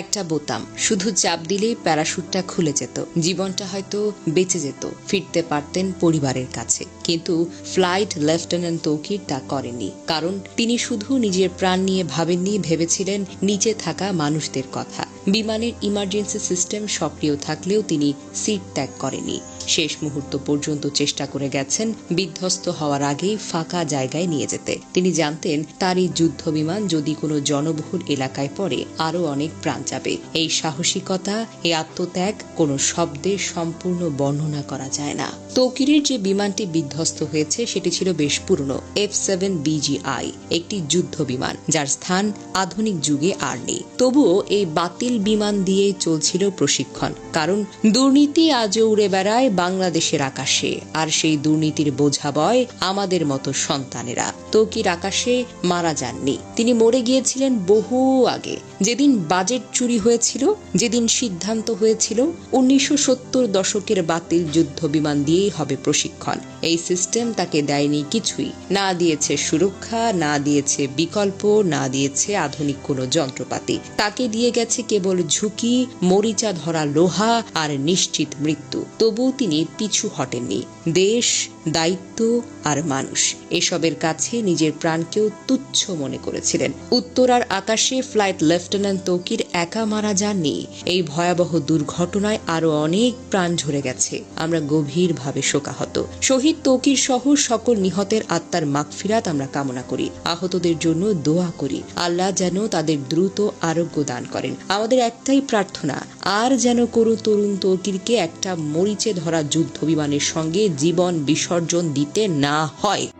একটা বোতাম। শুধু চাপ দিলেই প্যারাশুটটা খুলে যেত। জীবনটা হয়তো বেঁচে যেত, ফিরতে পারতেন পরিবারের কাছে। কিন্তু ফ্লাইট লেফটেন্যান্ট তৌকির তা করেনি কারণ তিনি শুধু নিজের প্রাণ নিয়ে ভাবেননি, ভেবেছিলেন নিচে থাকা মানুষদের কথা। বিমানের ইমার্জেন্সি সিস্টেম সক্রিয় থাকলেও তিনি সিট ত্যাগ করেনি শেষ মুহূর্ত পর্যন্ত চেষ্টা করে গেছেন বিধ্বস্ত হওয়ার আগেই ফাঁকা জায়গায় নিয়ে যেতে। তিনি জানতেন তার এই যুদ্ধ বিমান যদি কোনো জনবহুল এলাকায় পড়ে, আরও অনেক প্রাণ যাবে। এই সাহসিকতা, এই আত্মত্যাগ কোনো শব্দে সম্পূর্ণ বর্ণনা করা যায় না। তৌকিরের যে বিমানটি বিধ্বস্ত হয়েছে, সেটি ছিল বেশ পুরনো, এফ সেভেন বিজিআই একটি যুদ্ধ বিমান যার স্থান আধুনিক যুগে আর নেই। তবুও এই বাতিল বিমান দিয়েই চলছিল প্রশিক্ষণ। কারণ দুর্নীতি আজও উড়ে বেড়ায় বাংলাদেশের আকাশে। আর সেই দুর্নীতির বোঝা বয় আমাদের মতো সন্তানেরা। তৌকির আকাশে মারা যাননি। তিনি মরে গিয়েছিলেন বহু আগে। যেদিন বাজেট চুরি হয়েছিল, যেদিন সিদ্ধান্ত হয়েছিল, উনিশশো সত্তর দশকের বাতিল যুদ্ধ বিমান দিয়েই হবে প্রশিক্ষণ। এই সিস্টেম তাকে দেয়নি কিছুই। না দিয়েছে সুরক্ষা, না দিয়েছে বিকল্প, না দিয়েছে আধুনিক কোনো যন্ত্রপাতি। তাকে দিয়ে গেছে কেবল ঝুঁকি, মরিচা ধরা লোহা আর নিশ্চিত মৃত্যু। তবুও তিনি পিছু হটেননি। দেশ, দায়িত্ব আর মানুষ, এসবের কাছে নিজের প্রাণকেও তুচ্ছ মনে করেছিলেন। উত্তরার আকাশে ফ্লাইট লেফটেন্যান্ট তৌকির একা মারা যাননি। এই ভয়াবহ দুর্ঘটনায় আরও অনেক প্রাণ ঝরে গেছে। আমরা গভীরভাবে শোকাহত। শহীদ তৌকির সহ সকল নিহতের আত্মার মাগফিরাত আমরা কামনা করি। আহতদের জন্য দোয়া করি। আল্লাহ যেন তাদের দ্রুত আরোগ্য দান করেন। আমাদের একটাই প্রার্থনা, আর যেন কোনো তরুণ তর্কিরকে একটা মরিচে ধরা যুদ্ধ বিমানের সঙ্গে জীবন বিসর্জন দিতে না হয়।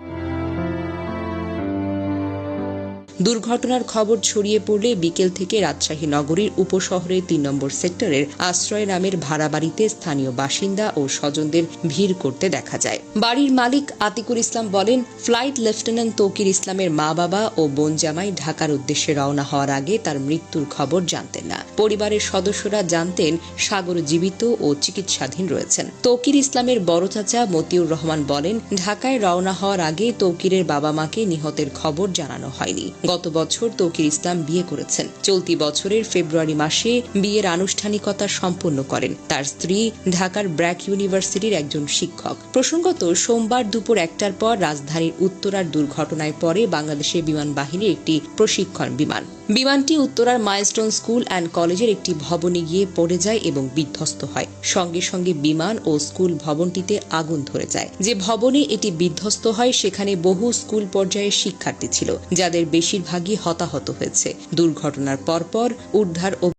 দুর্ঘটনার খবর ছড়িয়ে পড়লে বিকেল থেকে রাজশাহী নগরীর উপশহরের তিন নম্বর সেক্টরের আশ্রয় নামের ভাড়া বাড়িতে স্থানীয় বাসিন্দা ও স্বজনদের ভিড় করতে দেখা যায়। বাড়ির মালিক আতিকুল ইসলাম বলেন, ফ্লাইট লেফটেন্যান্ট তৌকির ইসলামের মা বাবা ও বোন জামাই ঢাকার উদ্দেশ্যে রওনা হওয়ার আগে তার মৃত্যুর খবর জানতেন না। পরিবারের সদস্যরা জানতেন সাগর জীবিত ও চিকিৎসাধীন রয়েছেন। তৌকির ইসলামের বড় চাচা মতিউর রহমান বলেন, ঢাকায় রওনা হওয়ার আগে তৌকিরের বাবা মাকে নিহতের খবর জানানো হয়নি। গত বছর তৌকির ইসলাম বিয়ে করেছেন। চলতি বছরের ফেব্রুয়ারি মাসে বিয়ের আনুষ্ঠানিকতা সম্পন্ন করেন। তার স্ত্রী ঢাকার ব্র্যাক ইউনিভার্সিটির একজন শিক্ষক। প্রসঙ্গত, সোমবার দুপুর একটার পর রাজধানীর উত্তরার দুর্ঘটনায় পরে বাংলাদেশের বিমান বাহিনীর একটি প্রশিক্ষণ বিমান। বিমানটি উত্তরার মাইলস্টোন স্কুল অ্যান্ড কলেজের একটি ভবনে গিয়ে পড়ে যায় এবং বিধ্বস্ত হয়। সঙ্গে সঙ্গে বিমান ও স্কুল ভবনটিতে আগুন ধরে যায়। যে ভবনে এটি বিধ্বস্ত হয়, সেখানে বহু স্কুল পর্যায়ের শিক্ষার্থী ছিল, যাদের বেশিরভাগই হতাহত হয়েছে। দুর্ঘটনার পরপর উদ্ধার